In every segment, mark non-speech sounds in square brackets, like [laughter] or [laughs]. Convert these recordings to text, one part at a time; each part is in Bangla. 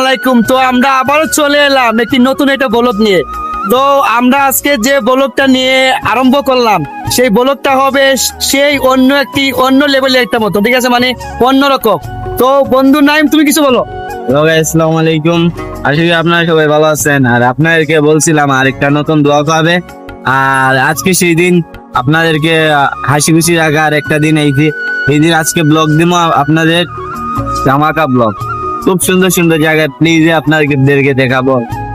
আলাইকুম। তো আমরা আবারও চলে এলাম একটি নতুন একটা নিয়ে। তো আমরা আজকে যে নিয়ে আরম্ভ করলাম, সেই হবে সেই অন্য একটি, অন্য একটা মতো ঠিক আছে? মানে তো তুমি কিছু বলো। আলাইকুম। আপনারা সবাই ভালো আছেন। আর আপনাদেরকে বলছিলাম, আরেকটা নতুন ব্লগ হবে আর আজকে সেই দিন আপনাদেরকে হাসি খুশি রাখার একটা দিন এই দিন আজকে ব্লগ দিব আপনাদের জামাকা ব্লগ খুব সুন্দর সুন্দর জায়গা। প্লিজ আপনাদেরকে দেখাবো।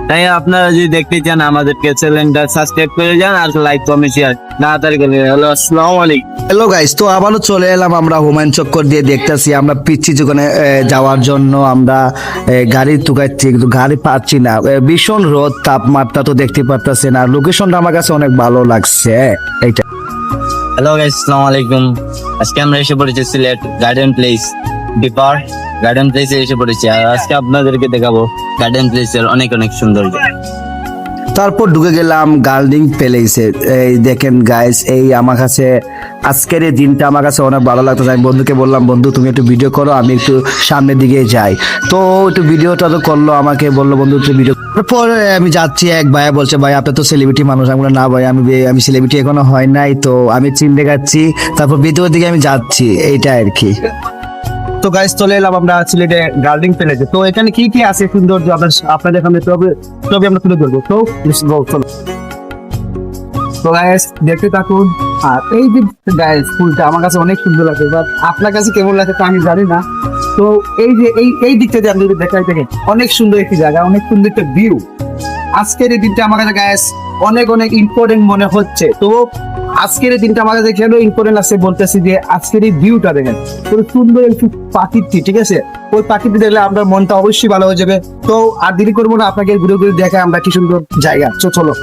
তাই আপনারা যদি দেখতে চান আমাদেরকে চ্যানেলটা সাবস্ক্রাইব করে যান আর লাইক কমেন্ট শেয়ার তাড়াতাড়ি করে হ্যালো আসসালামু আলাইকুম। হ্যালো গাইস তো আবারও চলে এলাম আমরা হুমায়ুন চক্কর দিয়ে দেখতেছি। আমরা পিচ্ছি দোকানে যাওয়ার জন্য আমরা গাড়ি তুকাচ্ছি কিন্তু গাড়ি পাচ্ছি না। ভীষণ রোদ তাপমাত্রা তো দেখতে পারতেছেন। আর লোকেশনটা আমার কাছে অনেক ভালো লাগছে। এইটা। হ্যালো গাইস আসসালামু আলাইকুম। আজকে আমরা এসে পড়েছি সিলেট গার্ডেন প্লেস ডিপার গার্ডেন প্লেসে এসে পড়েছি। আর আজকে আপনাদেরকে দেখাবো গার্ডেন প্লেসের অনেক অনেক সৌন্দর্য তারপর ঢুকে গেলাম গার্লিং প্যালেসে এই দেখেন গাইস এই আমার কাছে, আজকের এই দিনটা আমার কাছে অনেক ভালো লাগতো। আমি বন্ধুকে বললাম, বন্ধু, তুমি একটু ভিডিও করো, আমি একটু সামনের দিকে যাই। তো একটু ভিডিওটা তো করল, আমাকে বলল, বন্ধু, একটু ভিডিও পরে আমি যাচ্ছি, এক ভাইয়া বলছে, ভাই, আপনি তো সেলিব্রিটি মানুষ। আমি না ভাই, আমি আমি সেলিব্রিটি এখনও হয় নাই। তো আমি চিন দেখাচ্ছি তারপর ভিডিওর দিকে আমি যাচ্ছি এইটা আর কি। তো গাইস চলে এলাম আমরা সিলেটে গার্ডেন প্লেসে তো এখানে কি কি আছে সৌন্দর্য আপনার আপনাদের সামনে তবে তবে আমরা তুলে ধরবো। তো চলো। তো গাইস দেখতে থাকুন। আর এই যে গাইস ফুলটা আমার কাছে অনেক সুন্দর লাগে বাট আপনার কাছে কেমন লাগে তা আমি জানি না। তো এই যে, এই এই দিকটা যে আপনি যদি দেখাই, দেখেন, অনেক সুন্দর একটি জায়গা, অনেক সুন্দর একটা ভিউ আজকের এই দিনটা আমার কাছে গাইস অনেক অনেক ইম্পর্টেন্ট মনে হচ্ছে। তো আজকের এই দিনটা আমাদের দেখে ইম্পর্টেন্ট আছে বলতেছি যে আজকের এই ভিউটা দেখেন খুব সুন্দর একটি পাখিটি ঠিক আছে? ওই পাখিটি দেখলে আপনার মনটা অবশ্যই ভালো হয়ে যাবে। তো আর দেরি করব না, আপনাকে ঘুরে ঘুরে দেখা আমরা কি সুন্দর জায়গা। চলো।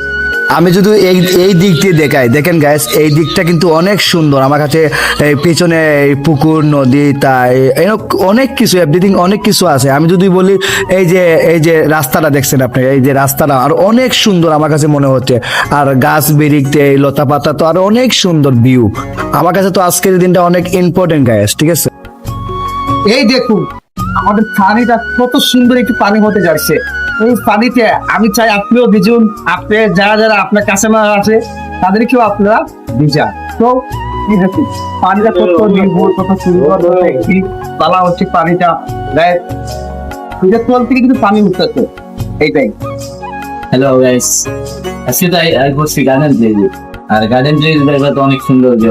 আমি যদি এই এই দিক দিয়ে দেখাই, দেখেন গ্যাস এই দিকটা কিন্তু অনেক সুন্দর। আমার কাছে এই পেছনে পুকুর, নদী, তাই অনেক কিছু এভরিথিং অনেক কিছু আছে। আমি যদি বলি, এই যে এই যে রাস্তাটা দেখছেন আপনি, এই যে রাস্তাটা, আর অনেক সুন্দর আমার কাছে মনে হচ্ছে। আর গাছ এই লতা পাতা তো আর অনেক সুন্দর ভিউ আমার কাছে তো আজকের দিনটা অনেক ইম্পর্টেন্ট গ্যাস ঠিক আছে? এই দেখুন, আমাদের পানিটা কত সুন্দর একটু পানি হতে যাচ্ছে। এই পানিতে আমি চাই আপনিও ভিজুন আপনি যারা যারা আপনার কাছে আছে তাদেরকেও আপনারা ভিজান তো পানিটা কত নির্ভুল কত সুন্দর তালা হচ্ছে পানিটা দেয় থেকে কিন্তু পানি উঠতেছে এইটাই হ্যালো গাইস আজকে তাই বসছি গার্ডেন প্লেসে আর গার্ডেন তো অনেক সৌন্দর্য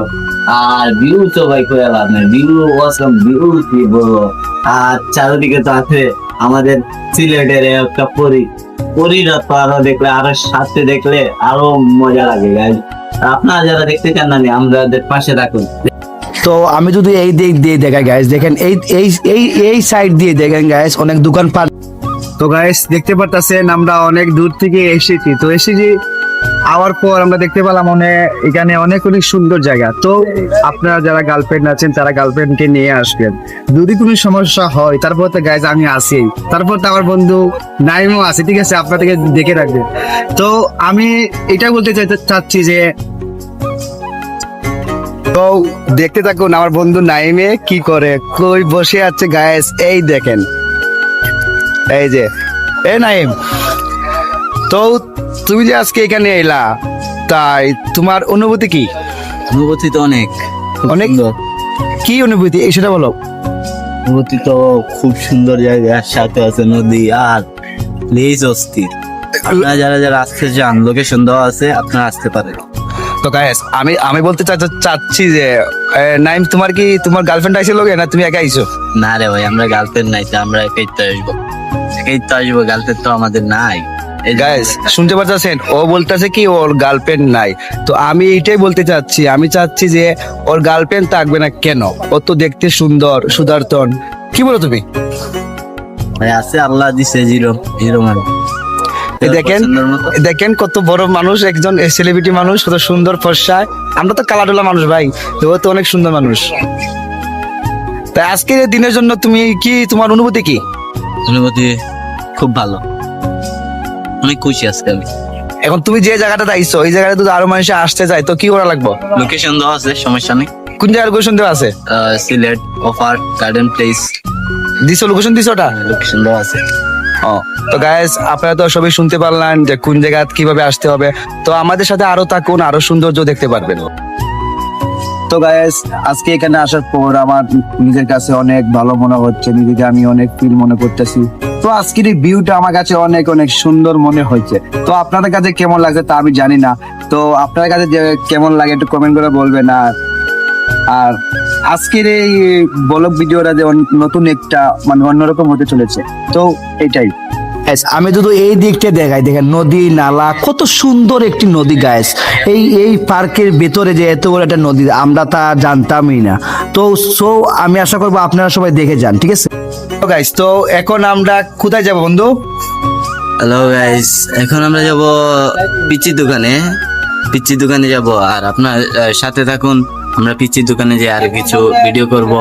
আর ভিউ তো ভাই করে লাভ নাই ভিউ অসম ভিউ কি বলব আর চারিদিকে তো আছে আমাদের সিলেটের একটা পরি পরিরা তো আরও দেখলে, আরও সাথে দেখলে আরও মজা লাগে আপনারা যারা দেখতে চান না, আমাদের পাশে রাখুন তো আমি যদি এই দিক দিয়ে দেখাই গাইস দেখেন, এই এই এই এই সাইড দিয়ে দেখেন গাইস অনেক দোকান পাট তো গাইস দেখতে পারতাছেন, আমরা অনেক দূর থেকে এসেছি। তো এসেছি আওয়ার পর আমরা দেখতে পেলাম অনেক এখানে অনেক অনেক সুন্দর জায়গা। তো আপনারা যারা গার্লফ্রেন্ড আছেন, তারা গার্লফ্রেন্ডকে নিয়ে আসবেন। যদি কোনো সমস্যা হয়, তারপর তো গাইজ আমি আছি। তারপর তো আমার বন্ধু নাইমও আছে, ঠিক আছে? আপনাদেরকে দেখে রাখবেন। তো আমি এটা বলতে চাইতে চাচ্ছি যে, তো দেখতে থাকুন, আমার বন্ধু নাইমে কি করে, কই বসে আছে গায়েস এই দেখেন। এই যে। এ নাইম। তো তুমি যে আজকে এখানে এলা তাই তোমার অনুভূতি কি? অনুভূতি তো অনেক অনেক? কি অনুভূতি? এই সেটা বলো। অনুভূতি তো খুব সুন্দর জায়গা সাথে আছে নদী আর প্লেস অস্থির। আপনারা যারা যারা আসতে চান লোকেশন দেওয়া আছে আপনারা আসতে পারেন। তো গায়েস আমি আমি বলতে চাচ্ছি যে নাইম তোমার কি তোমার গার্লফ্রেন্ড আইছে লোকে না তুমি একা আইছো না রে ভাই আমরা গার্লফ্রেন্ড নাই তো আমরা একাই তো আসব। একাই তো আসব গার্লফ্রেন্ড তো আমাদের নাই। গাইস শুনতে পাচ্ছেন ও বলতেছে কি ওর গার্লফ্রেন্ড নাই। তো আমি এটাই বলতে চাচ্ছি আমি চাচ্ছি যে ওর গার্লফ্রেন্ড থাকবে না কেন? ও তো দেখতে সুন্দর সুদর্শন কি বলো তুমি? আছে আল্লাহ দিছে জিরো জিরো মানে। দেখেন দেখেন কত বড় মানুষ একজন সেলিব্রিটি মানুষ কত সুন্দর ফর্সায়। আমরা তো কালাডোলা মানুষ ভাই। তো ও তো অনেক সুন্দর মানুষ। তাই আজকের দিনের জন্য তুমি কি তোমার অনুভূতি কি? অনুভূতি খুব ভালো। অনেক খুশি আজকে আমি। এখন তুমি যে জায়গাটাতে আইছো ওই জায়গাটা যদি আরও মানুষ আসতে চায় তো কি করা লাগবে? লোকেশন দেওয়া আছে সমস্যা নেই। কোন জায়গার কোয়েশন দেওয়া আছে? সিলেট অফার গার্ডেন প্লেস দিছো লোকেশন দিছো ওটা? লোকেশন দেওয়া আছে। ও তো গাইস আপনারা তো সবাই শুনতে পারলেন যে কোন জায়গা কীভাবে আসতে হবে। তো আমাদের সাথে আরও থাকুন আরও সৌন্দর্য দেখতে পারবেন। তো গাইস আজকে এখানে আসার পর আমার নিজের কাছে অনেক ভালো মনে হচ্ছে নিজেকে আমি অনেক ফিল মনে করতেছি। তো আজকের এই ভিউটা আমার কাছে অনেক অনেক সুন্দর মনে হয়েছে। তো আপনাদের কাছে কেমন লাগছে তা আমি জানি না। তো আপনাদের কাছে কেমন লাগে একটু কমেন্ট করে বলবেন। আর আর আজকের এই ব্লগ ভিডিওটা যে নতুন একটা মানে অন্যরকম হতে চলেছে। তো এটাই। আমি শুধু এই দিকটা দেখাই, দেখেন নদী, নালা, কত সুন্দর একটি নদী গাইস এই এই পার্কের ভেতরে যে এত বড় একটা নদী, আমরা তা জানতামই না। তো সো আমি আশা করব আপনারা সবাই দেখে যান, ঠিক আছে? গাইস তো এখন আমরা কোথায় যাব, বন্ধু? হ্যালো গাইস এখন আমরা যাব পিচির দোকানে। পিচির দোকানে যাব। আর আপনার সাথে থাকুন। আমরা পিচির দোকানে যে আরও কিছু ভিডিও করব।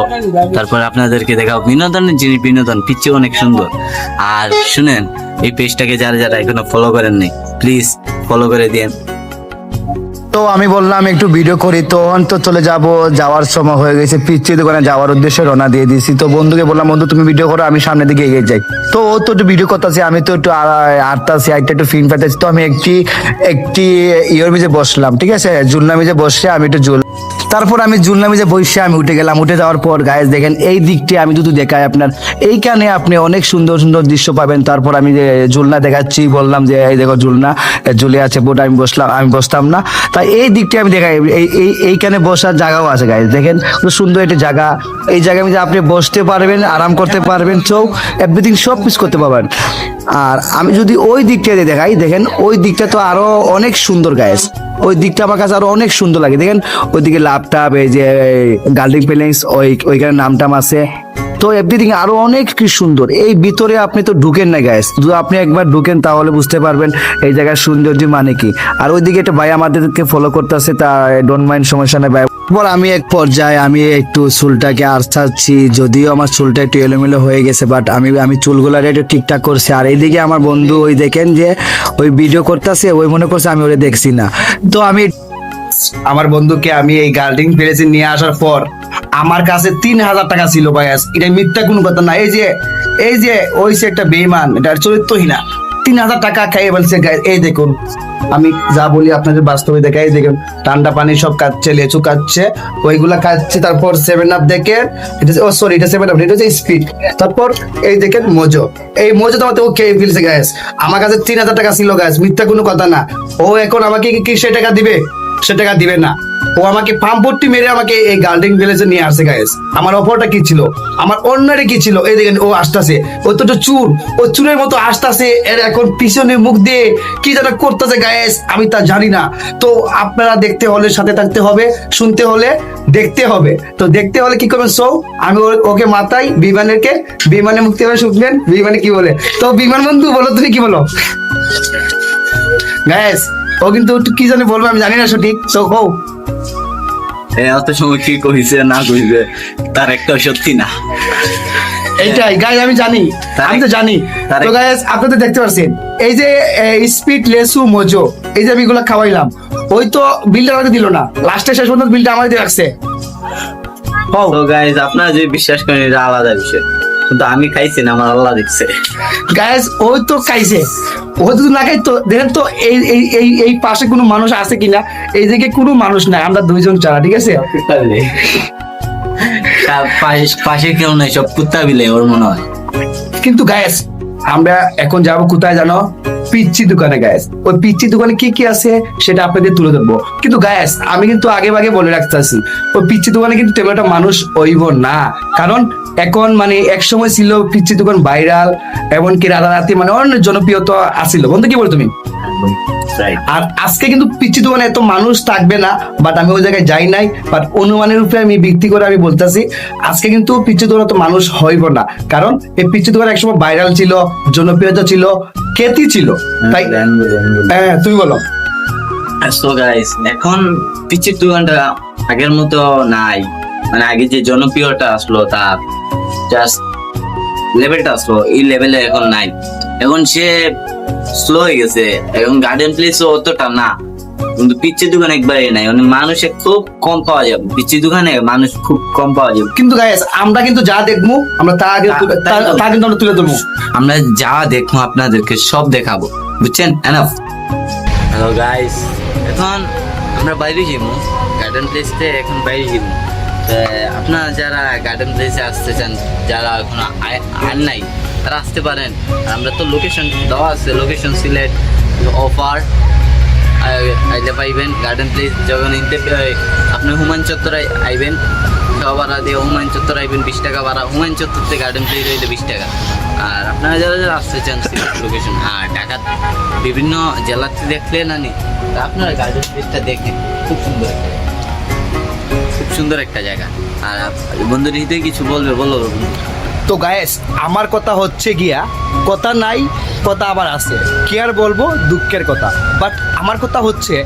তারপর আপনাদেরকে দেখাবো। বিনোদনের জিনিস বিনোদন। পিচি অনেক সুন্দর। আর শুনেন, এই পেজটাকে যারা যারা এখনও ফলো করেননি প্লিজ ফলো করে দিন তো আমি বললাম, একটু ভিডিও করি তো অন্ত চলে যাব। যাওয়ার সময় হয়ে গেছে পিচ্ছি দোকানে যাওয়ার উদ্দেশ্যে রওনা দিয়ে দিয়েছি। তো বন্ধুকে বললাম, বন্ধু, তুমি ভিডিও করো, আমি সামনের দিকে এগিয়ে যাই। তো ও তো একটু ভিডিও করতেছি, আমি তো একটু আটতাছি একটা একটু ফিল্ম পাইতেছি। তো আমি একটি একটি ইয়ের মিজে বসলাম, ঠিক আছে? জুলনা মিজে বসে আমি একটু জুল তারপর আমি জুলনা যে বসে আমি উঠে গেলাম। উঠে যাওয়ার পর গায়ে দেখেন, এই দিকটি আমি যদি দেখাই আপনার। এইখানে আপনি অনেক সুন্দর সুন্দর দৃশ্য পাবেন। তারপর আমি যে জুলনা দেখাচ্ছি, বললাম যে, এই দেখো জুলনা ঝুলে আছে বোট, আমি বসলাম, আমি বসতাম না। তাই এই দিকটি আমি দেখাই। এই এই, এইখানে বসার জায়গাও আছে গাইজ দেখেন সুন্দর একটি জায়গা। এই জায়গায় মধ্যে আপনি বসতে পারবেন, আরাম করতে পারবেন। চৌ এভরিথিং সব কিছু করতে পারবেন। আর আমি যদি ওই দিকটা দেখাই, দেখেন, ওই দিকটা তো আরও অনেক সুন্দর গাইজ ওই দিকটা আমার কাছে আরও অনেক সুন্দর লাগে। দেখেন, ওইদিকে লাভ লাপটাপ, এই যে গার্লিক প্যালেন্স ওই ওইখানে নামটাম আছে। তো এভরিথিং আরও অনেক কি সুন্দর। এই ভিতরে আপনি তো ঢুকেন না গ্যাস যদি আপনি একবার ঢুকেন, তাহলে বুঝতে পারবেন এই জায়গার সৌন্দর্য মানে কি। আর ওইদিকে একটা ভাই আমাদেরকে ফলো করতেছে, তা ডোন্ট মাইন্ড সমস্যা নেই, ভাই। পর আমি এক পর্যায়ে আমি একটু চুলটাকে আর্চাচ্ছি যদিও আমার চুলটা একটু এলোমেলো হয়ে গেছে বাট আমি আমি চুলগুলার একটু ঠিকঠাক করছি। আর এইদিকে আমার বন্ধু ওই দেখেন যে, ওই ভিডিও করতেছে, ওই মনে করছে আমি ওরে দেখছি না। তো আমি আমার বন্ধুকে আমি এই গার্ডিং প্লেসে নিয়ে আসার পর আমার কাছে তিন হাজার টাকা ছিল ভাইয়াস এটা মিথ্যা কোনো কথা না। এই যে এই যে, ওই সে একটা বেইমান, এটা চরিত্রহীনা। তিন হাজার টাকা খাইয়ে বলছে এই দেখুন, আমি যা বলি আপনাদের বাস্তবে দেখাই দেখুন, ঠান্ডা পানি সব কাচ্ছে লেচু কাচ্ছে ওইগুলা খাচ্ছে তারপর সেভেন আপ দেখে, এটা ও সরি এটা সেভেন আপ এটা হচ্ছে স্পিড তারপর এই দেখেন মোজো এই মোজো তো আমাকে ও খেয়ে ফেলছে গ্যাস আমার কাছে তিন হাজার টাকা ছিল গ্যাস মিথ্যা কোনো কথা না। ও এখন আমাকে কি সে টাকা দিবে? সে টাকা দিবে না। ও আমাকে পাম্পটি মেরে আমাকে এই গার্ডেন ভিলেজে নিয়ে আসছে গাইস আমার অফারটা কি ছিল? আমার অন্যরে কি ছিল? এই দেখেন, ও আসতেছে। ও তো চুল ও চুলের মতো আসতেছে। এর এখন পিছনে মুখ দিয়ে কি যেন করতেছে গায়েস আমি তা জানি না। তো আপনারা দেখতে হলে, সাথে থাকতে হবে, শুনতে হলে দেখতে হবে। তো দেখতে হলে কি করবেন, সৌ, আমি ওকে মাথায় বিমানেরকে, বিমানে মুক্তি হবে শুনবেন বিমানে কি বলে? তো বিমান বন্ধু, বলো, তুমি কি বলো? গায়েস ও কিন্তু কি জানি বলব আমি জানি না সঠিক তো কও এই সময় কি কইছে না তার একটা সত্যি না। এইটাই গাইজ আমি জানি আমি তো জানি। তো গাইজ আপনি তো দেখতে পাচ্ছেন এই যে স্পিড লেসু মোজো এই যে আমি এগুলো খাওয়াইলাম ওই তো বিলটা আমাকে দিল না লাস্টে শেষ পর্যন্ত বিলটা আমাদের রাখছে। হও তো গাইজ আপনারা যে বিশ্বাস করেন এটা আলাদা বিষয়। কিন্তু আমি খাইছি না আমার আল্লাহ দিচ্ছে। গায়েস ওই তো খাইছে। ও তো না খাই তো দেখেন তো এই এই এই এই পাশে কোনো মানুষ আছে কিনা এই দিকে কোনো মানুষ নাই আমরা দুইজন ছাড়া ঠিক আছে? পাশে কেউ নাই সব কুত্তা বিলে ওর মনে হয়। কিন্তু গায়েস আমরা এখন যাব কোথায় জানো? পিচ্ছি দোকানে গায়েস ওই পিচ্ছি দোকানে কি কি আছে সেটা আপনাদের তুলে ধরবো। কিন্তু গায়েস আমি কিন্তু আগে আগে বলে রাখতেছি ওই পিচ্ছি দোকানে কিন্তু তেমন একটা মানুষ হইব না। কারণ এখন মানে এক সময় ছিল পিচ্ছি দোকান ভাইরাল এমনকি রাতারাতি মানে অনেক জনপ্রিয়তা আসিল বন্ধু কি বল তুমি? আর আজকে কিন্তু পিচ্ছি দোকানে এত মানুষ থাকবে না বাট আমি ওই জায়গায় যাই নাই বাট অনুমানের উপরে আমি ভিত্তি করে আমি বলতেছি আজকে কিন্তু পিচ্ছি দোকানে তো মানুষ হইব না। কারণ এই পিচ্ছি দোকান একসময় ভাইরাল ছিল জনপ্রিয়তা ছিল খ্যাতি ছিল। তাই হ্যাঁ তুমি বলো। সো গাইস এখন পিচির দোকানটা আগের মতো নাই। মানে আগে যে জনপ্রিয়টা আসলো তার জাস্ট লেভেলটা আসলো এই লেভেলে এখন নাই। এখন সে স্লো হয়ে গেছে। এখন গার্ডেন প্লেস অতটা না। কিন্তু পিচ্ছির দোকানে একবারে নাই। মানে মানুষে খুব কম পাওয়া যাবে পিচ্ছির দোকানে মানুষ খুব কম পাওয়া যাবে কিন্তু গাইস আমরা কিন্তু যা দেখব আমরা তা আগে তা- তা কিন্তু আমরা তুলে ধরবো। আমরা যা দেখব আপনাদেরকে সব দেখাবো। বুঝছেন? এনাফ হ্যালো গাইস এখন আমরা বাইরে যাব। গার্ডেন প্লেসতে এখন বাইরে যাব। আপনারা যারা গার্ডেন প্লেসে আসতে চান যারা এখন আর নাই তারা আসতে পারেন। আমরা তো লোকেশন দেওয়া আছে। লোকেশন সিলেক্ট অফার আইলে পাইবেন। গার্ডেন প্লেস যখন ইনতে আপনি হুমায়ুন চত্বরে আইবেন খাওয়া ভাড়া দিয়ে হুমায়ুন চত্বর আইবেন, বিশ টাকা ভাড়া। হুমায়ুন চত্বর থেকে গার্ডেন প্লেস হইলে বিশ টাকা। আর আপনারা যারা যারা আসতে চান লোকেশন আর ঢাকার বিভিন্ন জেলাতে দেখলে না নি, তা আপনারা গার্ডেন প্লেসটা দেখেন খুব সুন্দর একটা খুব সুন্দর একটা জায়গা। আর বন্ধুর হিতে কিছু বলবে, বলো। তো গায়েস আমার কথা হচ্ছে গিয়া কথা নাই, কথা আবার আছে। কি আর বলব? দুঃখের কথা। বাট আমার কথা হচ্ছে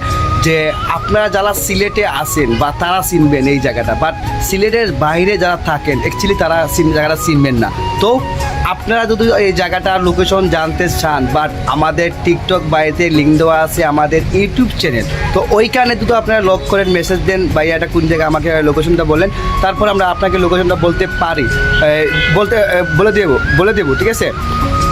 যে, আপনারা যারা সিলেটে আসেন বা তারা চিনবেন এই জায়গাটা। বাট সিলেটের বাইরে যারা থাকেন অ্যাকচুয়ালি তারা জায়গাটা চিনবেন না। তো আপনারা যদি এই জায়গাটার লোকেশন জানতে চান বাট আমাদের টিকটক বাড়িতে লিঙ্ক দেওয়া আছে আমাদের ইউটিউব চ্যানেল তো ওইখানে যদি আপনারা লক করেন মেসেজ দেন ভাই এটা কোন জায়গায়? আমাকে লোকেশনটা বলেন। তারপর আমরা আপনাকে লোকেশনটা বলতে পারি। বলতে বলে দেবো বলে দেবো, ঠিক আছে?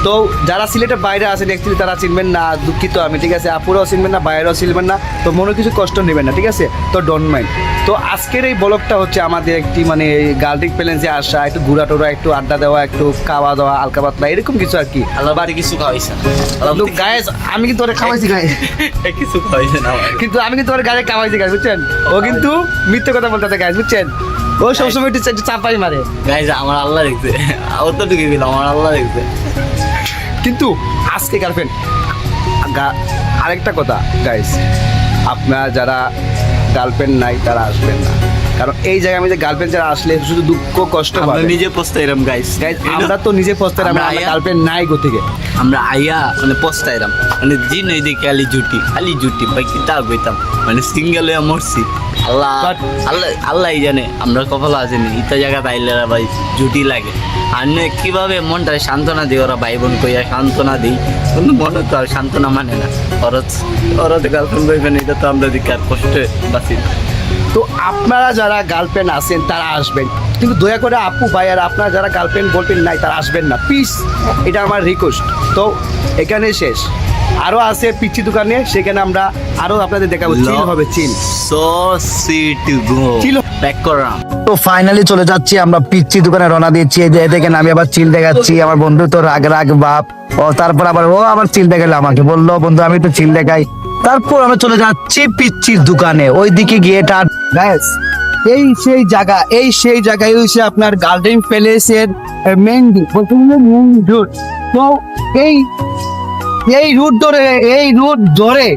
তো যারা সিলেটের বাইরে আছেন অ্যাকচুয়ালি তারা চিনবেন না দুঃখিত আমি ঠিক আছে? আপুরাও চিনবেন না বাইরেও চিনবেন না তো মনে কিছু কষ্ট নেবেন না ঠিক আছে? তো ডোন্ট মাইন্ড তো আজকের এই ব্লগটা হচ্ছে আমাদের একটি মানে গার্লিক প্যালেন্সে আসা একটু ঘোরা টোরা একটু আড্ডা দেওয়া একটু খাওয়া দাওয়া হালকা পাতলা এরকম কিছু আর কি। আল্লাহ বাড়ি কিছু খাওয়াইছে গায়েস আমি কিন্তু ওরা খাওয়াইছি গায়ে [laughs] কিছু খাওয়াইছে না। কিন্তু আমি কিন্তু ওর গায়ে খাওয়াইছি গাছ বুঝছেন? ও কিন্তু মিথ্যে কথা বলতে গাছ বুঝছেন? ও সবসময় একটু চাপাই মারে। গাইজ আমার আল্লাহ দেখছে। ও তো ঢুকে গেল আমার আল্লাহ দেখছে। কিন্তু আজকে গার্লফ্রেন্ড আরেকটা কথা গাইস আপনারা যারা গার্লফ্রেন্ড নাই তারা আসবেন না। কারণ এই জায়গায় আমি যে গার্লফ্রেন্ড যারা আসলে শুধু দুঃখ কষ্ট আমরা নিজে পস্তাইরাম গাইস গাইস আমরা তো নিজে পস্তার আমরা গার্লফ্রেন্ড নাই গো থেকে? আমরা আইয়া মানে পস্তাইরাম মানে জি নই দেখি খালি জুটি খালি জুটি। ভাই কি তা কইতাম? মানে সিঙ্গেল হয়ে মরছি। আল্লাহ আল্লাহ আল্লাহই জানে আমরা কপাল আছেনি ইতা জায়গা তাইলে ভাই জুটি লাগে। আর নে কীভাবে মনটা সান্ত্বনা দিই ওরা ভাই বোন কইয়া সান্ত্বনা দিই? কিন্তু মনে তো আর সান্ত্বনা মানে না। ওরা ওরা তো গার্লফ্রেন্ড বয়ফ্রেন্ড এটা তো আমরা দিকে আর কষ্টে বাঁচি। তো আপনারা যারা গার্লফ্রেন্ড আছেন তারা আসবেন। কিন্তু দয়া করে আপু ভাই আর আপনারা যারা গার্লফ্রেন্ড বলবেন নাই তারা আসবেন না। প্লিজ এটা আমার রিকোয়েস্ট তো এখানে শেষ। আরও আছে পিচ্ছি দোকানে সেখানে আমরা আরও আপনাদের দেখাবো। চিল হবে chill so sweet to go ছিল। ব্যাক করাম তো ফাইনালি চলে যাচ্ছি আমরা পিচ্ছি দোকানে রওনা দিচ্ছি। এই যে দেখেন আমি আবার চিল দেখাচ্ছি। আমার বন্ধু তো রাগ রাগ বাপ। ও তারপর আবার ও আবার চিল দেখাল আমাকে। বলল বন্ধু আমি তো চিল দেখাই। তারপর আমরা চলে যাচ্ছি পিচ্ছির দোকানে। ওই দিকে গিয়ে টান গ্যাস এই সেই জায়গা, এই সেই জায়গায় হচ্ছে আপনার গার্ডেন প্যালেসের বলতে মেইন রুট তো এই এই রুট ধরে, এই রুট ধরে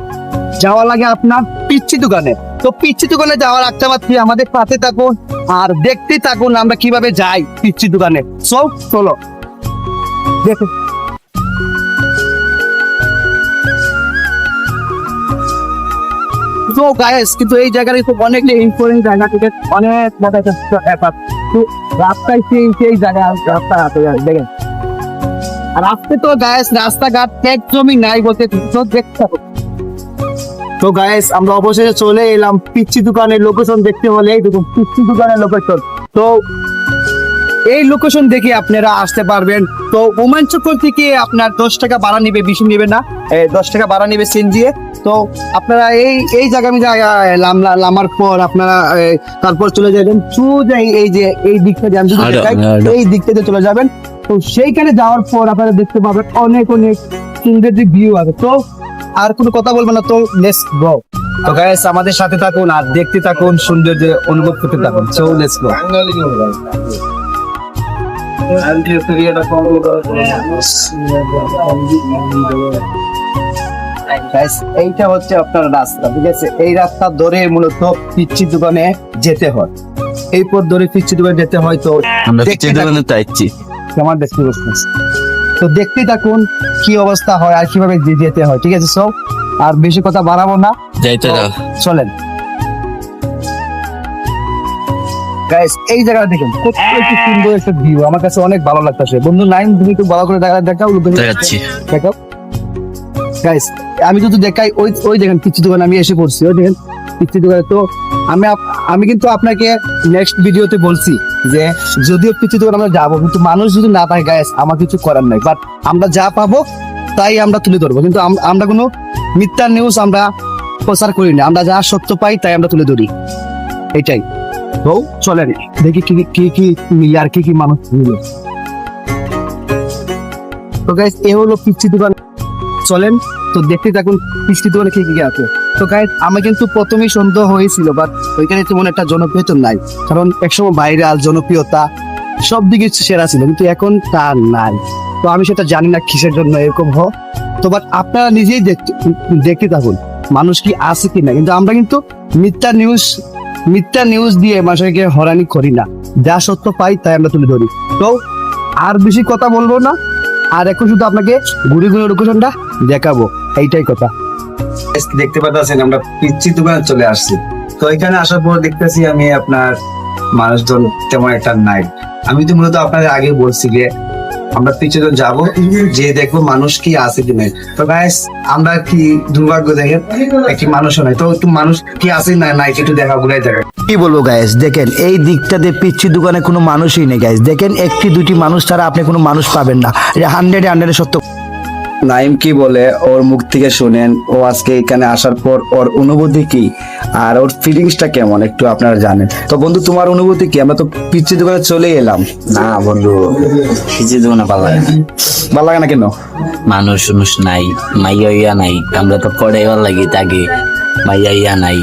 যাওয়া লাগে আপনার পিচ্ছি দোকানে। তো পিচ্ছি দোকানে যাওয়ার একটা মাত্র আমাদের পাতে থাকুন আর দেখতে থাকুন আমরা কীভাবে যাই পিচ্ছি দোকানে। সো চলো। দেখুন। তো গায়েস কিন্তু এই জায়গাটা খুব অনেক ইম্পর্টেন্ট জায়গা থেকে অনেক মজা ব্যাপার তো রাস্তায় সেই সেই জায়গা, রাস্তা দেখেন। আর তো গায়েস রাস্তাঘাট একদমই নাই বলতে দেখতে হবে। তো গায়েস আমরা অবশেষে চলে এলাম পিচ্ছি দোকানের লোকেশন দেখতে হলে, এই দেখুন পিচ্ছি দোকানের লোকেশন তো এই লোকেশন দেখে আপনারা আসতে পারবেন। তো রোমাঞ্চকর থেকে আপনার দশ টাকা ভাড়া নিবে বেশি নিবে না। দশ টাকা ভাড়া নিবে সিনজিয়ে তো আপনারা এই এই জায়গা আমি লামার পর আপনারা তারপর চলে যাবেন। সোজা এই- যে এই দিকটা দিয়ে। আমি। এই দিক থেকে চলে যাবেন। তো সেইখানে যাওয়ার পর আপনারা দেখতে পাবেন অনেক অনেক সুন্দর যে ভিউ আছে। তো আর কোনো কথা বলব না তো লেটস গো তো গাইস আমাদের সাথে থাকুন আর দেখতে থাকুন সুন্দর যে অনুভব করতে থাকুন। সো লেটস গো এইটা হচ্ছে আপনার রাস্তা ঠিক আছে? এই রাস্তা ধরে মূলত পিচ্ছি দোকানে যেতে হয়। এই পথ ধরে পিচ্ছি দোকানে যেতে হয় তো আমরা দেখতে দোকানে আমার দেখতে তো দেখতেই থাকুন কি অবস্থা হয় আর কীভাবে যেতে হয় ঠিক আছে? সব আর বেশি কথা বাড়াবো না। চলেন। গাইস এই জায়গাটা দেখুন কত একটু সুন্দর একটা ভিউ আমার কাছে অনেক ভালো লাগতেছে। বন্ধু নাইন তুমি একটু ভালো করে দেখা দেখাও দেখাচ্ছি। দেখাও। গাইস আমি যদি দেখাই ওই ওই দেখেন পিচ্ছি দোকানে আমি এসে পড়ছি ওই দেখেন পিচ্ছি দোকানে। তো আমি আমি কিন্তু আপনাকে নেক্সট ভিডিওতে বলছি যে যদিও পিচ্ছি দোকানে আমরা যাব কিন্তু মানুষ যদি না পায় গাইস আমার কিছু করার নাই। বাট আমরা যা পাবো তাই আমরা তুলে ধরবো। কিন্তু আমরা কোনো মিথ্যা নিউজ আমরা প্রচার করি না আমরা যা সত্য পাই তাই আমরা তুলে ধরি। এটাই। তো চলেন। দেখি কি কি কি মিলে আর কি কি মানুষ মিলে। তো গাইস এ হলো পিচ্ছি দোকান। চলেন, তো দেখতে থাকুন পিচ্ছি দোকানে কি কি আছে। তো গাইস আমি কিন্তু প্রথমেই সন্দেহ হয়েছিল বাট ওইখানে তেমন একটা জনপ্রিয়তা নাই। কারণ একসময় ভাইরাল, জনপ্রিয়তা, সব দিকে সেরা ছিল, কিন্তু এখন তা নাই। তো আমি সেটা জানি না কিসের জন্য এরকম হ। তো বাট আপনারা নিজেই দেখতে দেখতে থাকুন, মানুষ কি আছে কি না কিন্তু আমরা কিন্তু মিথ্যা নিউজ মিথ্যা নিউজ দিয়ে মানুষকে হরানি করি না। যা সত্য পাই তাই আমরা তুলে ধরি। তো, আর বেশি কথা বলব না। আর এখন শুধু আপনাকে ঘুরে ঘুরে লোকেশনটা দেখাবো। এইটাই কথা। দেখতে পাচ্ছেন, আমরা পিচ্ছি দোকানে চলে আসছি। তো এখানে আসার পর দেখতেছি আমি আপনার মানুষজন তেমন একটা নাই। আমি তো মূলত আপনাদের আগে বলছি যে আমরা পিছনে যাব যে দেখব মানুষ কি আছে কি নাই। তো গাইস আমরা কি দুর্ভাগ্য দেখেন একটি মানুষ নাই। তো একটু মানুষ কি আছে না নাই একটু দেখা গুলাই দেখে কি বলব গাইস দেখেন, এই দিকটাতে পিচ্ছি দোকানে কোনো মানুষই নেই গাইস দেখেন, একটি দুটি মানুষ ছাড়া আপনি কোনো মানুষ পাবেন না। এটা হান্ড্রেড হান্ড্রেডে সত্য নাইম কি বলে ওর মুখ থেকে শুনেন ও আজকে এখানে আসার পর ওর অনুভূতি কি আর ওর ফিলিংসটা কেমন একটু আপনারা জানেন। তো বন্ধু তোমার অনুভূতি কি? আমরা তো পিচ্ছি দোকানে চলে এলাম। না বন্ধু কিছু দেবো না। পালা ভালো লাগে না কেন? মানুষ মানুষ নাই মাইয়া ইয়া নাই। আমরা তো পড়ে এবার লাগি তাকে মাইয়া ইয়া নাই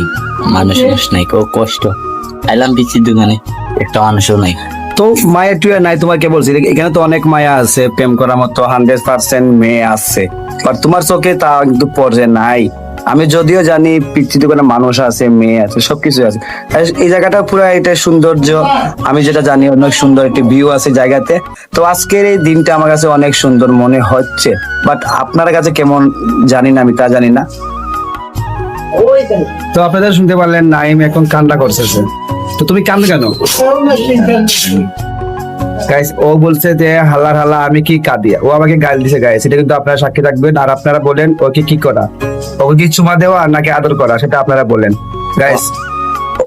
মানুষ মানুষ নাই। কষ্ট। আইলাম পিছির দোকানে একটা মানুষও নাই। তো মায়া টুয়া নাই তোমার কে বলছি? এখানে তো অনেক মায়া আছে প্রেম করার মতো হান্ড্রেড পার্সেন্ট মেয়ে আছে। বাট তোমার চোখে তা কিন্তু পড়ে নাই। আমি যদিও জানি পিচ্ছি দোকানে মানুষ আছে মেয়ে আছে সবকিছু আছে। এই জায়গাটা পুরো এটা সৌন্দর্য। আমি যেটা জানি অনেক সুন্দর একটি ভিউ আছে জায়গাতে। তো আজকের এই দিনটা আমার কাছে অনেক সুন্দর মনে হচ্ছে। বাট আপনার কাছে কেমন জানি না আমি তা জানি না। তো আপনারা শুনতে পারলেন নাইম এখন কান্না করতেছে। তো তুমি কান্দো কেন? গাইস ও বলছে যে, হালার হালা, আমি কি কাঁদি? ও আমাকে গাল দিছে গাইস এটা কিন্তু আপনারা সাক্ষী থাকবেন। আর আপনারা বলেন, ওকে কি করা? ওকে কি চুমা দেওয়া নাকি আদর করা? সেটা আপনারা বলেন। গাইস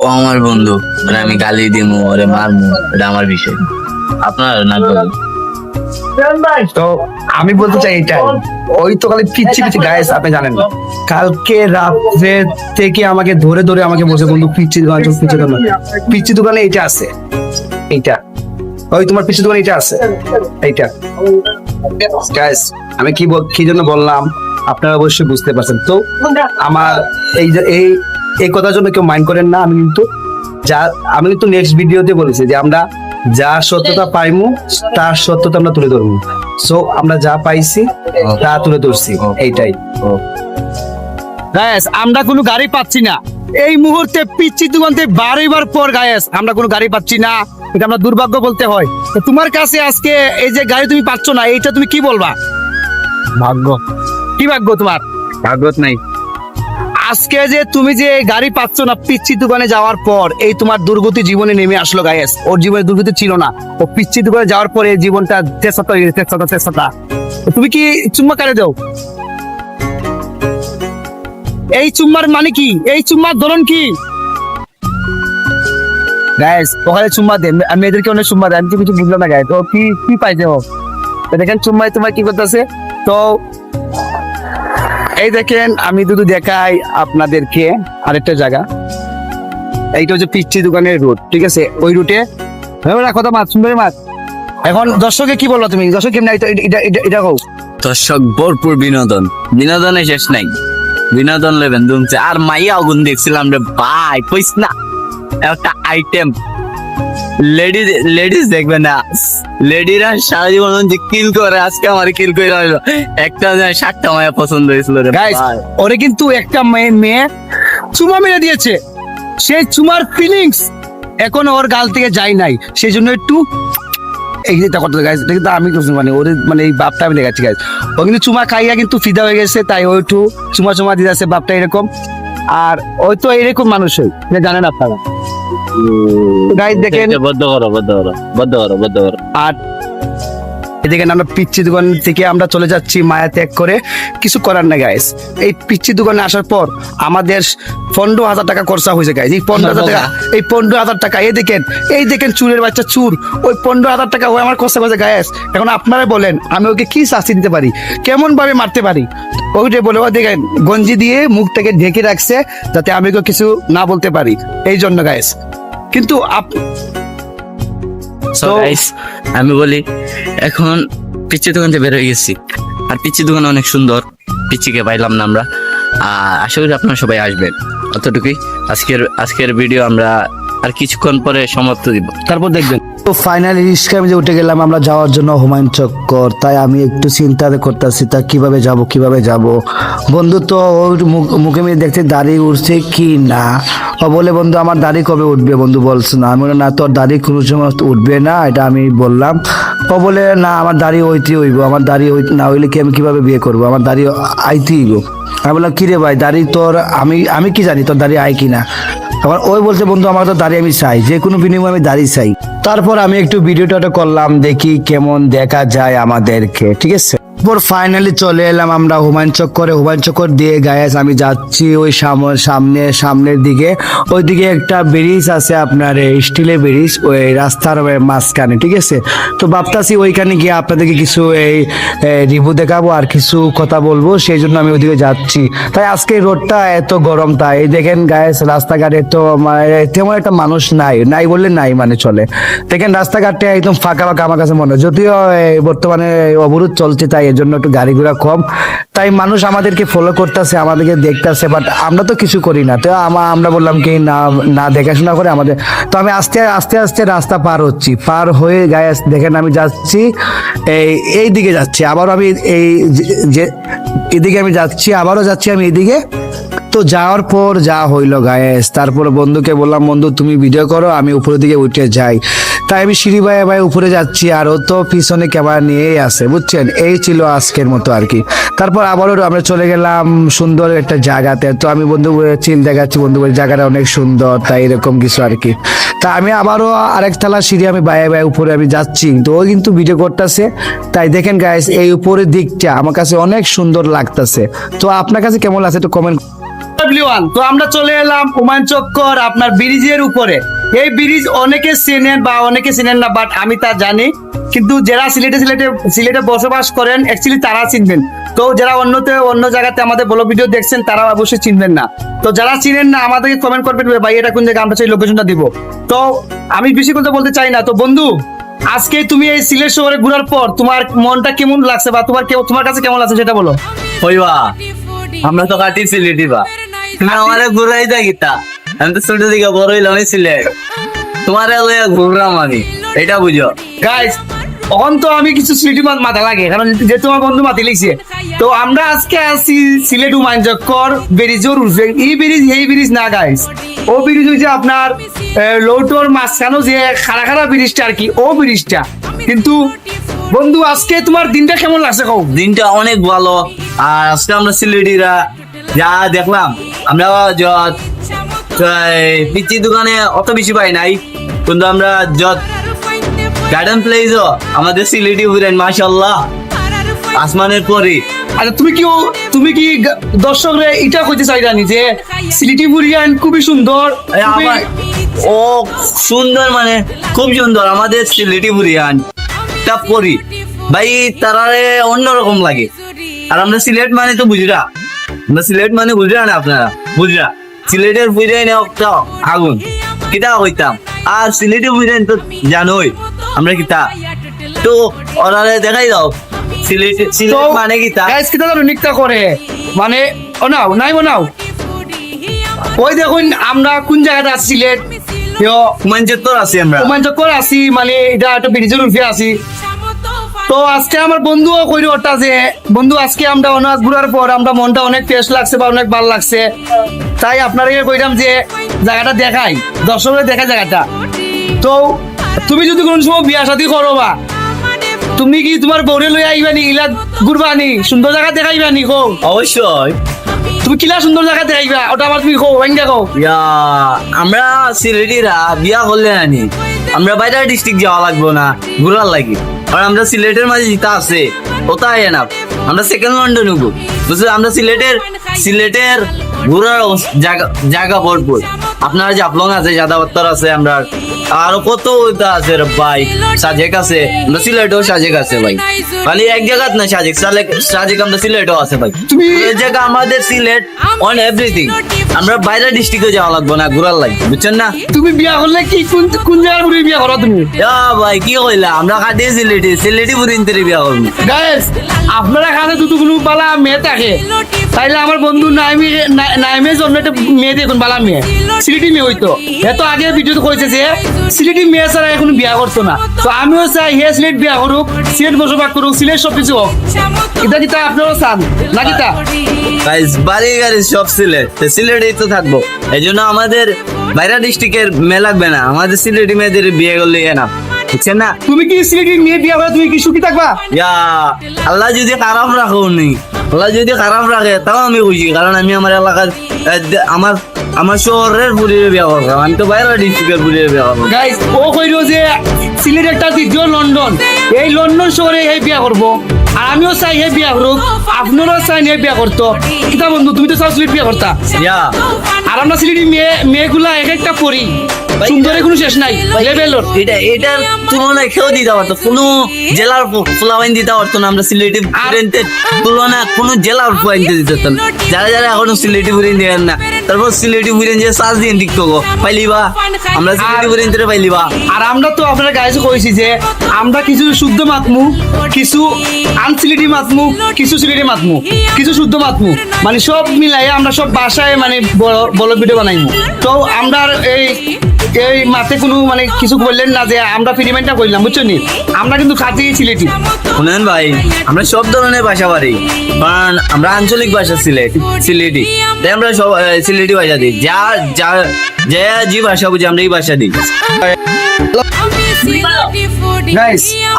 ও আমার বন্ধু ওরে আমি গালি দিমু, ওরে মারমু, এটা আমার বিষয়। আপনার না। তো আমি বলতে চাই এটাই। ওই তো খালি পিচ্ছি পিচ্ছি গাইস আপনি জানেন। কালকে রাত্রে থেকে আমাকে ধরে ধরে আমাকে বসে বন্ধু পিচ্ছি দোকান পিচ্ছি দোকান পিচ্ছি দোকানে এইটা আছে। এইটা। ওই তোমার পিচ্ছি দোকানে এইটা আছে। এইটা। গাইস আমি কি কি জন্য বললাম? আপনারা অবশ্যই বুঝতে পারছেন। তো আমার এই যে এই এই কথার জন্য কেউ মাইন্ড করেন না, আমি কিন্তু যা আমি কিন্তু নেক্সট ভিডিওতে বলেছি যে আমরা যা সত্যতা পাইমু তার সত্যতা আমরা তুলে ধরবো সো আমরা যা পাইছি তা তুলে ধরছি এইটাই। গায়েস আমরা কোনো গাড়ি পাচ্ছি না। এই মুহূর্তে পিচ্ছি দোকানতে বারবার পর গায়েস আমরা কোনো গাড়ি পাচ্ছি না। এটা আমরা দুর্ভাগ্য বলতে হয়। তো তোমার কাছে আজকে এই যে গাড়ি তুমি পাচ্ছ না এইটা তুমি কি বলবা? ভাগ্য। কি ভাগ্য তোমার? ভাগ্যত নাই। আজকে যে তুমি যে গাড়ি পাচ্ছ না পিচ্ছি দোকানে যাওয়ার পর, এই তোমার দুর্গতি জীবনে নেমে আসলো গায়েস ওর জীবনে দুর্গতি ছিল না। ও পিচ্ছি দোকানে যাওয়ার পরে জীবনটা তুমি কি চুম্মা কারে দাও? এই চুম্মার মানে কি? এই চুম্মার ধরন কি? গাইস ওখানে চুম্মা দেন আমি এদেরকে অনেক চুম্মা দেয় আমি তো কিছু বুঝলাম না গাইস ও কি কি পাইছে ও? দেখেন চুম্মাই তোমার কি করতেছে? তো এই দেখেন, আমি দুধু দেখাই আপনাদেরকে আরেকটা জায়গা। এইটা হচ্ছে পিচ্ছি দোকানের রুট ঠিক আছে? ওই রুটে কথা মাছ? সুন্দরী মাছ। এখন দর্শকে কি বলল তুমি? দর্শক কেমন? এটা এটা কও। দর্শক, ভরপুর বিনোদন। বিনোদনে শেষ নাই। বিনোদন লেবেন দুমছে আর মাইয়া আগুন দেখছিলাম রে, ভাই, কইস না, একটা আইটেম লেডিজ লেডিজ দেখবে না। লেডিরা সারা জীবন যে কিল করে আজকে আমার কিল করে হলো একটা সাতটা মায়া পছন্দ হয়েছিল রে গাইস ওরে কিন্তু একটা মেয়ে মেয়ে চুমা মেরে দিয়েছে। সেই চুমার ফিলিংস এখন ওর গাল থেকে যায় নাই। সেই জন্য একটু করতে গাইস এটা কিন্তু আমি করছি মানে ওর মানে এই বাপটা আমি দেখাচ্ছি গাইস ও কিন্তু চুমা খাইয়া কিন্তু ফিদা হয়ে গেছে তাই ও একটু চুমা চুমা দিয়ে আছে বাপটা এরকম। আর ওই তো এরকম মানুষই জানেন আপনারা। গাইস দেখেন। বদ্ধ করো বদ্ধ করো বদ্ধ করো বদ্ধ করো। আর এদিকে আমরা পিচ্ছি দোকান থেকে আমরা চলে যাচ্ছি মায়া ত্যাগ করে। কিছু করার না গাইস এই পিচ্ছি দোকানে আসার পর আমাদের পনেরো হাজার টাকা খরচা হয়েছে গাইস এই পনেরো হাজার টাকা এই পনেরো হাজার টাকা এই দেখেন এই দেখেন চুরের বাচ্চা চুর। ওই পনেরো হাজার টাকা ওই আমার খরচা করেছে গায়েস এখন আপনারা বলেন আমি ওকে কি শাস্তি দিতে পারি? কেমন ভাবে মারতে পারি? ওইটাই বলে ও দেখেন গঞ্জি দিয়ে মুখটাকে ঢেকে রাখছে যাতে আমি ওকে কিছু না বলতে পারি। এই জন্য গায়েস কিন্তু আমি বলি এখন পিচ্ছি দোকান থেকে বের হয়ে গেছি। আর পিচ্ছি দোকান অনেক সুন্দর। পিচ্ছিকে পাইলাম না আমরা। আর আশা করি আপনারা সবাই আসবেন। অতটুকুই আজকের আজকের ভিডিও আমরা আর কিছুক্ষণ পরে সমাপ্ত দিব। তারপর দেখবেন। তো ফাইনালি রিস্কা আমি যে উঠে গেলাম, আমরা যাওয়ার জন্য হুমায়ুন চক্কর, তাই আমি একটু চিন্তা করতেছি, তা কীভাবে যাব কীভাবে যাব? বন্ধু তো ওর মুখ- মেয়ে দেখতে দাড়ি উঠছে কি না? ও বলে, বন্ধু, আমার দাড়ি কবে উঠবে, বন্ধু, বলছে না? আমি না, তোর দাড়ি কোনো সময় উঠবে না, এটা আমি বললাম। ও বলে, না, আমার দাড়ি হইতে হইব, আমার দাড়ি না হইলে কি আমি কীভাবে বিয়ে করব? আমার দাড়ি আইতে হইব। আমি বললাম, কিরে ভাই, দাড়ি তোর, আমি আমি কি জানি তোর দাড়ি আয় কিনা? আবার ওই বলছে, বন্ধু, আমার তো দাড়ি আমি চাই, যে কোনো বিনিময়ে আমি দাঁড়িয়ে চাই। তারপর আমি একটু ভিডিওটা করলাম, দেখি কেমন দেখা যায় আমাদেরকে, ঠিক আছে? তারপর ফাইনালি চলে এলাম আমরা হুমায়ুন চক্করে। হুমায়ুন চক্কর দিয়ে গায়েস আমি যাচ্ছি ওই সাম- সামনে সামনের দিকে। ওইদিকে একটা ব্রিজ আছে আপনার স্টিলের ব্রিজ ওই রাস্তার মাঝখানে, ঠিক আছে? তো ভাবতাছি ওইখানে গিয়ে আপনাদেরকে কিছু এই রিভিউ দেখাবো আর কিছু কথা বলব, সেই জন্য আমি ওইদিকে যাচ্ছি। তাই আজকে রোডটা এত গরম, তাই দেখেন গায়েস রাস্তাঘাটে তো মানে তেমন একটা মানুষ নাই। নাই বললে নাই মানে চলে। দেখেন রাস্তাঘাটটা একদম ফাঁকা ফাঁকা আমার কাছে মনে হয়। যদিও বর্তমানে অবরোধ চলছে, তাই জন্য একটু গাড়ি ঘোড়া কম। তাই মানুষ আমাদেরকে ফলো করতেছে, আমাদেরকে দেখতেছে বাট আমরা তো কিছু করি না। তো আমা- আমরা বললাম কি, না না, দেখাশোনা করে আমাদের। তো আমি আস্তে আস্তে আস্তে রাস্তা পার হচ্ছি। পার হয়ে গায়ে দেখেন আমি যাচ্ছি, এই এই দিকে যাচ্ছি। আবারও আমি এই যে- যে, এদিকে আমি যাচ্ছি, আবারও যাচ্ছি আমি এদিকে। তো যাওয়ার পর যা হইল গায়েস তারপর বন্ধুকে বললাম, বন্ধু, তুমি ভিডিও করো, আমি উপরের দিকে উঠে যাই। তাই আমি সিঁড়ি বাই বাই উপরে যাচ্ছি, আর ও তো পিছনে ক্যামেরা নিয়েই আছে, বুঝছেন? এই ছিল আজকের মতো আর কি। তারপর আবারও আমরা চলে গেলাম সুন্দর একটা জায়গাতে। তো আমি বন্ধু চিল দেখাচ্ছি, বন্ধু জায়গাটা অনেক সুন্দর, তাই এরকম কিছু আর কি। তা আমি আবারও আরেক তলা সিঁড়ি আমি বাই বাই উপরে আমি যাচ্ছি তো ও কিন্তু ভিডিও করতেছে। তাই দেখেন গাইস এই উপরের দিকটা আমার কাছে অনেক সুন্দর লাগতেছে। তো আপনার কাছে কেমন লাগছে একটু কমেন্ট তো আমরা চলে এলাম হুমায়ুন চক্কর আপনার ব্রিজের উপরে। এই ব্রিজ অনেকে চেনেন বা অনেকে চেনেন না বাট আমি তা জানি। কিন্তু যারা সিলেটে সিলেটে সিলেটে বসবাস করেন অ্যাকচুয়ালি তারা চিনবেন। তো যারা অন্যতে অন্য জায়গাতে আমাদের বলো ভিডিও দেখছেন তারা অবশ্যই চিনবেন না। তো যারা চিনেন না আমাদেরকে কমেন্ট করবেন ভাই এটা কোন জায়গায় আমরা সেই লোকেশনটা দিব। তো আমি বেশি কথা বলতে চাই না। তো বন্ধু আজকে তুমি এই সিলেট শহরে ঘোরার পর তোমার মনটা কেমন লাগছে বা তোমার কেমন- তোমার কাছে কেমন লাগছে সেটা বলো। হইবা। আমরা তো কাটি সিলেটি বা। তুমি আমারে ঘুরাই দা গীতা। আমি তো ছোট দিকে বড় হইলাম সিলেট তোমারে লইয়া ঘুরলাম আমি, এটা বুঝো। গাইস তখন তো আমি কিছু মা- মাথা লাগে, কারণ যে তোমার বন্ধু মাতি লিখছে, তো আমরা আজকে আছি সিলেট চক্কর ব্রিজের উঠবে এই ব্রিজ এই ব্রিজ না গাইস ও ব্রিজ হচ্ছে আপনার লৌটোর মাঝখানেও যে খাড়া খাড়া ব্রিজটা আর কি, ও ব্রিজটা। কিন্তু বন্ধু, আজকে তোমার দিনটা কেমন লাগছে কও? দিনটা অনেক ভালো। আর আজকে আমরা সিলেটিরা, যা দেখলাম, আমরা পিচি দোকানে অত বেশি পাই নাই। কিন্তু আমরা যত গার্ডেন প্লেসও আমাদের সিলেটি ঘুরেন মাশাল্লাহ আসমানের পরে। আচ্ছা তুমি কি ও- তুমি কি দর্শকরা এটা কইতে চাইরানি যে সিলেটি বুরিয়ান খুবই সুন্দর ও সুন্দর মানে খুব সুন্দর আমাদের সিলেটি বুরিয়ান টাপ করি ভাই তারারে অন্যরকম লাগে। আর আমরা সিলেট মানে তো বুঝরা। আমরা সিলেট মানে বুঝরা না আপনারা? বুঝরা। সিলেটের বুঝরাই একটা আগুন। কিতা হইতাম আর সিলেটের বুঝরাই তো জানোই আমরা কিতা? তো ওরারে দেখাই দাও। সিলেট সিলেট মানে কিতা? গাইস কিতা জানো নিকটা করে? মানে ও নাও নাই বানাও ওই দেখুন আমরা কোন জায়গাতে আছি সিলেট? মঞ্চত্বর আছি আমরা। রোমাঞ্চকর আছি মানে এটা একটা ব্রিজের উঠে আছি। তো আজকে আমার বন্ধুও কইল ওটা যে বন্ধু আজকে আমরা অনাথ ঘুরার পর আমরা মনটা অনেক ফ্রেশ লাগছে বা অনেক ভালো লাগছে। তাই আপনাদেরকে কইলাম যে জায়গাটা দেখাই দর্শকদের দেখা জায়গাটা। তো তুমি যদি কোনো সময় বিয়া শাদি করো বা তুমি কি তোমার বউরে লই আইবানি ইলা ঘুরবানি সুন্দর জায়গা দেখাইবানি কো অবশ্যই। তুমি কিলা সুন্দর জায়গা দেখবা ওটা আবার তুমি কো ভাঙ্গা কো ইয়া আমরা সিলেটিরা বিয়া করলে আনি আমরা বাইরের ডিস্ট্রিক্ট যাওয়া লাগবো না ঘুরার লাগি। আর আমরা সিলেটের মাঝে জিতা আছে ওটাই এনাফ আমরা সেকেন্ড লন্ডন হব বুঝছ আমরা সিলেটের সিলেটের ঘুরার জায়গা ভরপুর। আপনার জাফলং আছে জাদাবাত্তর আছে আমরা আরও কত ওইটা আছে ভাই। সাজেক আছে আমরা সিলেটেও সাজেক আছে ভাই। খালি এক জায়গাত না সাজেক সাজেক আমরা সিলেটেও আছে ভাই। এই জায়গা আমাদের সিলেট অন এভরিথিং আমরা বাইরের ডিস্ট্রিক্টে যাওয়া লাগবো না ঘুরার লাগবে বুঝছেন না? তুমি বিয়া করলে কি কোন কোন জায়গার বুড়ি বিয়া করো তুমি? ইয়া ভাই কি কইলা? আমরা খাটে সিলেটি সিলেটি তেরে বিয়া করব। গাইস আপনারা কাছে দুটো কোনো বালা মেয়ে থাকে। তাইলে আমার বন্ধু নাইমি নাইমে জন্য একটা মেয়ে দেখুন বালা মেয়ে। সিলেটি মেয়ে হইতো এত আগে ভিডিওতে কইছে যে সিলেটি মেয়ে ছাড়া এখন বিয়া করতো না। তো আমিও চাই হে সিলেট বিয়া করুক সিলেট বসবাস করুক সিলেট সব কিছু হোক। এটা কিতা আপনারও চান? না কিতা গাইস বাড়ি গাড়ি সব সিলেট। তো সিলেটেই তো থাকব। এই জন্য আমাদের বাইরের ডিস্ট্রিক্টের মেয়ে লাগবে না। আমাদের সিলেটি মেয়েদের বিয়ে করলে না। বুঝছেন না? তুমি কি সিলেটি মেয়ে বিয়া করে তুমি কি সুখী থাকবা? ইয়া আল্লাহ যদি খারাপ রাখো নি আল্লাহ যদি খারাপ রাখে তাও আমি খুশি, কারণ আমি আমার এলাকার আমার আমার শহরের পুরীর বিয়া করলাম। আমি তো বাইরে ডিস্ট্রিক্টের পুরীর বিয়া করলাম। গাইস ও কইল যে সিলেট একটা দ্বিতীয় লন্ডন, এই লন্ডন শহরে এই বিয়া করব। আর আমিও চাই হে বিয়া করুক আপনারাও চাই হে বিয়া করতো কিতা বন্ধু তুমি তো চাও সিলেট বিয়া করতা আর আমরা সিলেটি মেয়ে মেয়েগুলা এক একটা সুন্দরের কোনো শেষ নাই লেভেলর এটা এটার তুলনায় কেউ দিতে পারতো কোনো জেলার ফুলাবাইন দিতে পারতো না আমরা সিলেটি তুলনা কোনো জেলার ফুলাইন দিতে পারতো না। যারা যারা এখনও সিলেটি দেন না তারপর সিলেটি বুড়িন যে সাজ তো পাইলিবা। আমরা সিলেটি পাইলিবা। আর আমরা তো আপনার গাইছে কইছি যে আমরা কিছু শুদ্ধ মাতমু কিছু আনসিলিটি মাতমু কিছু সিলিটি মাতমু কিছু শুদ্ধ মাতমু মানে সব মিলাই আমরা সব বাসায় মানে বড় বড় ভিডিও বানাইমু। তো আমরা এই এই মাতে কোনো মানে কিছু বললেন না যে আমরা ফিরিমেন্টটা করলাম বুঝছ নি? আমরা কিন্তু খাতি সিলেটি। শুনেন ভাই আমরা সব ধরনের ভাষা পারি কারণ আমরা আঞ্চলিক ভাষা সিলেট সিলেটি। তাই আমরা সব সিলেটি ভাষা দিই। যা যা যে যে ভাষা বুঝি আমরা এই ভাষা দিই।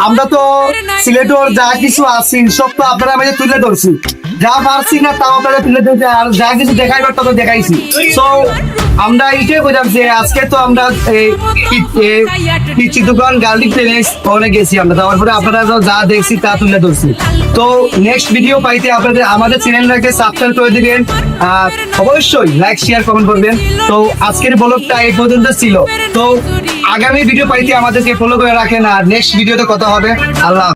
আমরা তো সিলেটর যা কিছু আছি সব তো আপনারা আমাদের তুলে ধরছি। যা পারছি না তাও আপনারা তুলে ধরছি। আর যা কিছু দেখাইবার তা দেখাইছি। তো আমরা এইটাই বললাম যে আজকে তো আমরা চিত্তগণ গার্লিক প্যালেস ওখানে গেছি আমরা। তারপরে আপনারা যা দেখছি তা তুলে ধরছি। তো নেক্সট ভিডিও পাইতে আপনাদের আমাদের চ্যানেলটাকে সাবস্ক্রাইব করে দিবেন। আর অবশ্যই লাইক শেয়ার কমেন্ট করবেন। তো আজকের ব্লগটা এই পর্যন্ত ছিল। তো আগামী ভিডিও পাইতে আমাদেরকে ফলো করে রাখেন। আর নেক্সট ভিডিওতে কথা হবে। আল্লাহ।